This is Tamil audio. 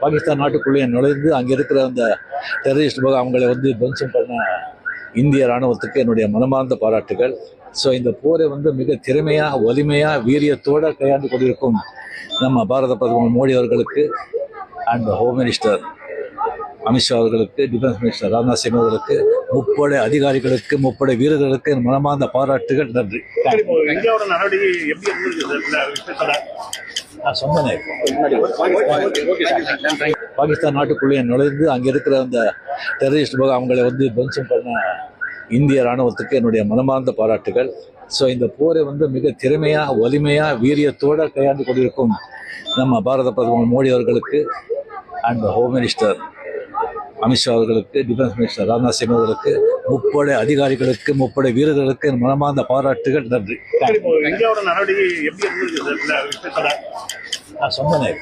பாகிஸ்தான் நாட்டுக்குள்ளேயே நுழைந்து அங்கே இருக்கிற அந்த டெரரிஸ்ட் போக அவங்களை வந்து துவம்சம் பண்ண இந்திய ராணுவத்துக்கு என்னுடைய மனமார்ந்த பாராட்டுகள். ஸோ இந்த போரை வந்து மிக திறமையாக வலிமையாக வீரியத்தோடு கையாண்டு கொண்டிருக்கும் நம்ம பாரத பிரதமர் மோடி அவர்களுக்கு அண்ட் ஹோம் மினிஸ்டர் அமித்ஷா அவர்களுக்கு டிஃபென்ஸ் மினிஸ்டர் ராஜ்நாத் சிங் அவர்களுக்கு முப்படை அதிகாரிகளுக்கு முப்படை வீரர்களுக்கு மனமார்ந்த பாராட்டுகள். நன்றி. சரி, நான் பாகிஸ்தான் நாட்டுக்குள்ளேயே நுழைந்து அங்கே இருக்கிற அந்த டெரரிஸ்ட் போக அவங்களை வந்து துவம்சம் பண்ண இந்திய ராணுவத்துக்கு என்னுடைய மனமார்ந்த பாராட்டுகள். ஸோ இந்த போரை வந்து மிக திறமையாக வலிமையாக வீரியத்தோட கையாண்டு கொண்டிருக்கும் நம்ம பாரத பிரதமர் மோடி அவர்களுக்கு அண்ட் ஹோம் மினிஸ்டர் அமித்ஷா அவர்களுக்கு டிஃபென்ஸ் மினிஸ்டர் ராஜ்நாத் சிங் அவர்களுக்கு முப்படை அதிகாரிகளுக்கு முப்படை வீரர்களுக்கு மனமார்ந்த பாராட்டுகள் நன்றி. நான் சொன்னேன்.